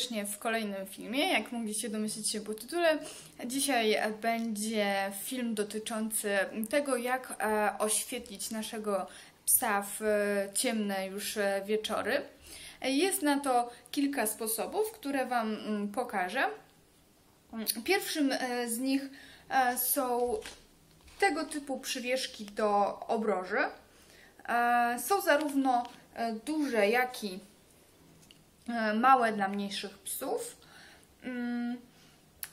serdecznie w kolejnym filmie. Jak mogliście domyślić się po tytule, dzisiaj będzie film dotyczący tego, jak e, oświetlić naszego psa w e, ciemne już e, wieczory. Jest na to kilka sposobów, które Wam mm, pokażę. Pierwszym z nich są tego typu przywieszki do obroży. Są zarówno duże, jak i E, małe dla mniejszych psów. Mm,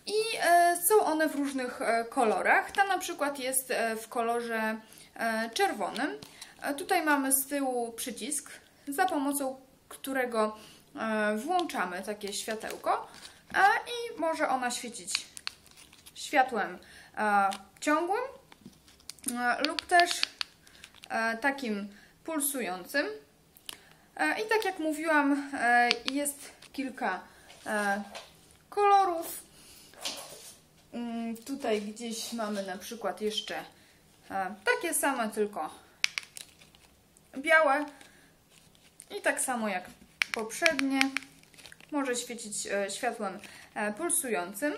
I e, są one w różnych e, kolorach. Ta na przykład jest w kolorze czerwonym. Tutaj mamy z tyłu przycisk, za pomocą którego włączamy takie światełko i może ona świecić światłem ciągłym lub też takim pulsującym. E, I tak jak mówiłam, e, jest kilka e, kolorów. Mm, tutaj gdzieś mamy na przykład jeszcze takie same, tylko białe. I tak samo jak poprzednie, może świecić światłem pulsującym.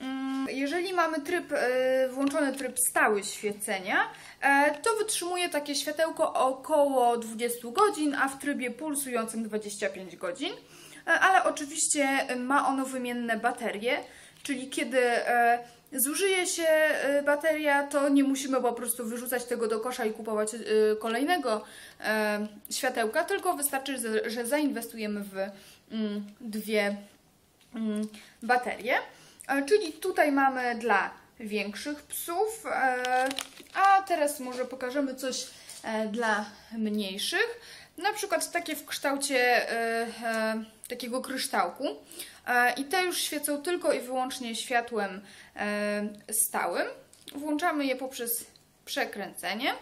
Mm, jeżeli mamy tryb, e, włączony tryb stały świecenia, e, to wytrzymuje takie światełko około 20 godzin, a w trybie pulsującym 25 godzin. E, ale oczywiście ma ono wymienne baterie, czyli kiedy zużyje się bateria, to nie musimy po prostu wyrzucać tego do kosza i kupować kolejnego światełka, tylko wystarczy, że zainwestujemy w mm, dwie mm, baterie. E, czyli tutaj mamy dla większych psów, e, a teraz może pokażemy coś e, dla mniejszych. Na przykład takie w kształcie takiego kryształku. I te już świecą tylko i wyłącznie światłem stałym. Włączamy je poprzez przekręcenie.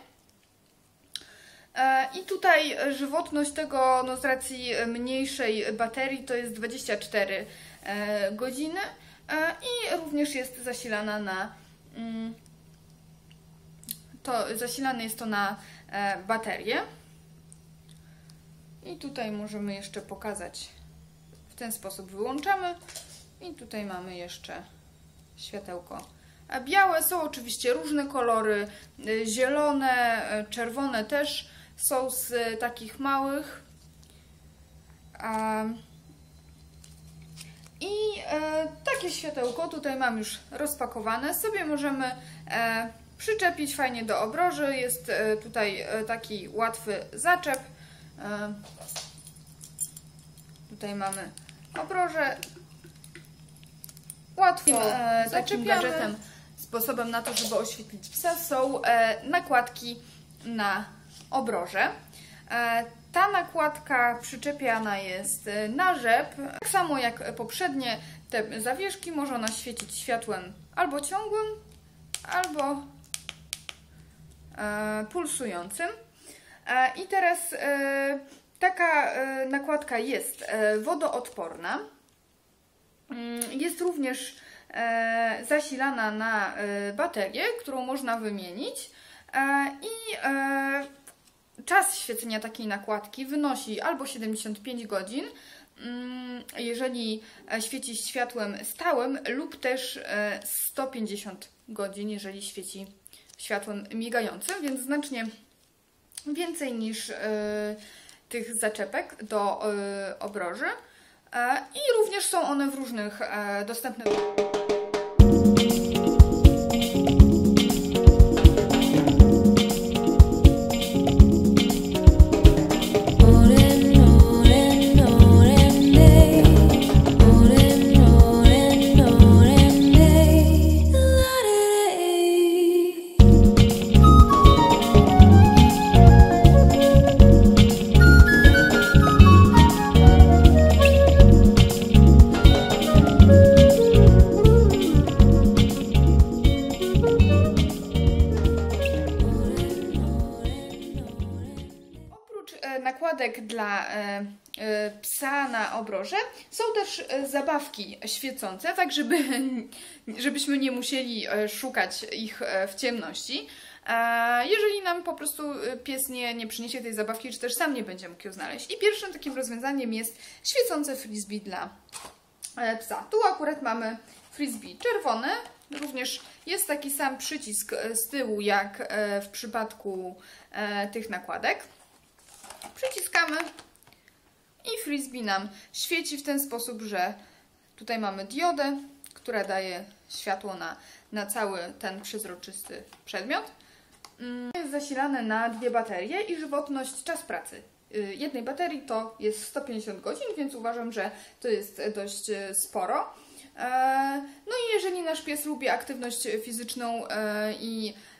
I tutaj żywotność tego, no z racji mniejszej baterii, to jest 24 godziny. E, i również jest zasilana na mm, to zasilane jest to na e, baterię. I tutaj możemy jeszcze pokazać. W ten sposób wyłączamy. I tutaj mamy jeszcze światełko. Białe są oczywiście różne kolory. E, zielone, czerwone też są z takich małych i e, takie światełko tutaj mam już rozpakowane. Sobie możemy e, przyczepić fajnie do obroży. Jest e, tutaj e, taki łatwy zaczep. E, tutaj mamy obrożę. Łatwo e, takim gadżetem, sposobem na to, żeby oświetlić psa są nakładki na obroże. Ta nakładka przyczepiana jest y, na rzep. Tak samo jak poprzednie te zawieszki, może ona świecić światłem albo ciągłym, albo e, pulsującym. E, I teraz e, taka nakładka jest wodoodporna. Mm, jest również zasilana na baterię, którą można wymienić. I czas świecenia takiej nakładki wynosi albo 75 godzin, mm, jeżeli e, świeci światłem stałym, lub też 150 e, godzin, jeżeli świeci światłem migającym, więc znacznie więcej niż e, tych zaczepek do obroży. I również są one w różnych dostępnych. Nakładek dla e, e, psa na obroże są też e, zabawki świecące, tak żeby, żebyśmy nie musieli szukać ich w ciemności. jeżeli nam po prostu pies nie, nie przyniesie tej zabawki, czy też sam nie będzie mógł ją znaleźć. I pierwszym takim rozwiązaniem jest świecące frisbee dla psa. Tu akurat mamy frisbee czerwone, również jest taki sam przycisk z tyłu jak w przypadku tych nakładek. Przyciskamy i frisbee nam świeci w ten sposób, że tutaj mamy diodę, która daje światło na, na cały ten przezroczysty przedmiot. Mm, Jest zasilane na dwie baterie i żywotność, czas pracy y, jednej baterii to jest 150 godzin, więc uważam, że to jest dość y, sporo. E, No i jeżeli nasz pies lubi aktywność fizyczną e, i e,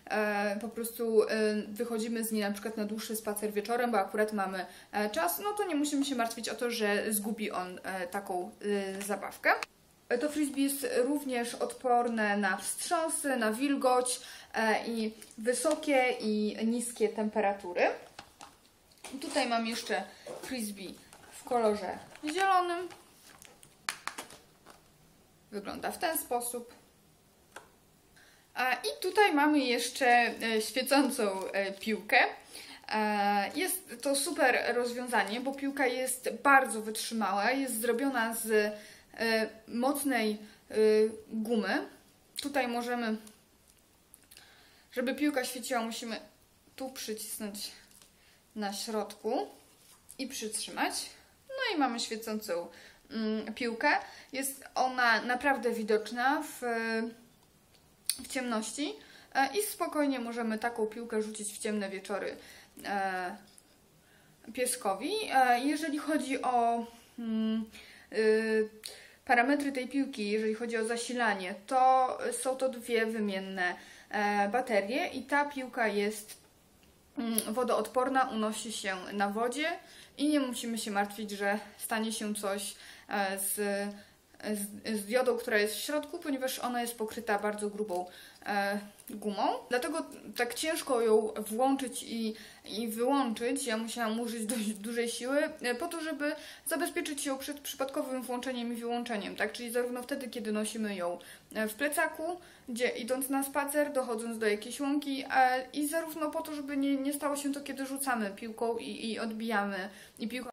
po prostu e, wychodzimy z nim na przykład na dłuższy spacer wieczorem, bo akurat mamy e, czas, no to nie musimy się martwić o to, że zgubi on e, taką e, zabawkę. E, To frisbee jest również odporne na wstrząsy, na wilgoć e, i wysokie i niskie temperatury. Tutaj mam jeszcze frisbee w kolorze zielonym. Wygląda w ten sposób. I tutaj mamy jeszcze e, świecącą e, piłkę. E, Jest to super rozwiązanie, bo piłka jest bardzo wytrzymała. Jest zrobiona z mocnej gumy. Tutaj możemy, żeby piłka świeciła, musimy tu przycisnąć na środku i przytrzymać. No i mamy świecącą mm, piłkę. Jest ona naprawdę widoczna w, w ciemności e, i spokojnie możemy taką piłkę rzucić w ciemne wieczory e, pieskowi. E, jeżeli chodzi o mm, y, parametry tej piłki, jeżeli chodzi o zasilanie, to są to dwie wymienne baterie i ta piłka jest mm, wodoodporna, unosi się na wodzie i nie musimy się martwić, że stanie się coś z, z, z diodą, która jest w środku, ponieważ ona jest pokryta bardzo grubą e, gumą. Dlatego tak ciężko ją włączyć i, i wyłączyć. Ja musiałam użyć dość dużej siły e, po to, żeby zabezpieczyć ją przed przypadkowym włączeniem i wyłączeniem. Tak? Czyli zarówno wtedy, kiedy nosimy ją e, w plecaku, gdzie idąc na spacer, dochodząc do jakiejś łąki e, i zarówno po to, żeby nie, nie stało się to, kiedy rzucamy piłką i, i odbijamy i piłka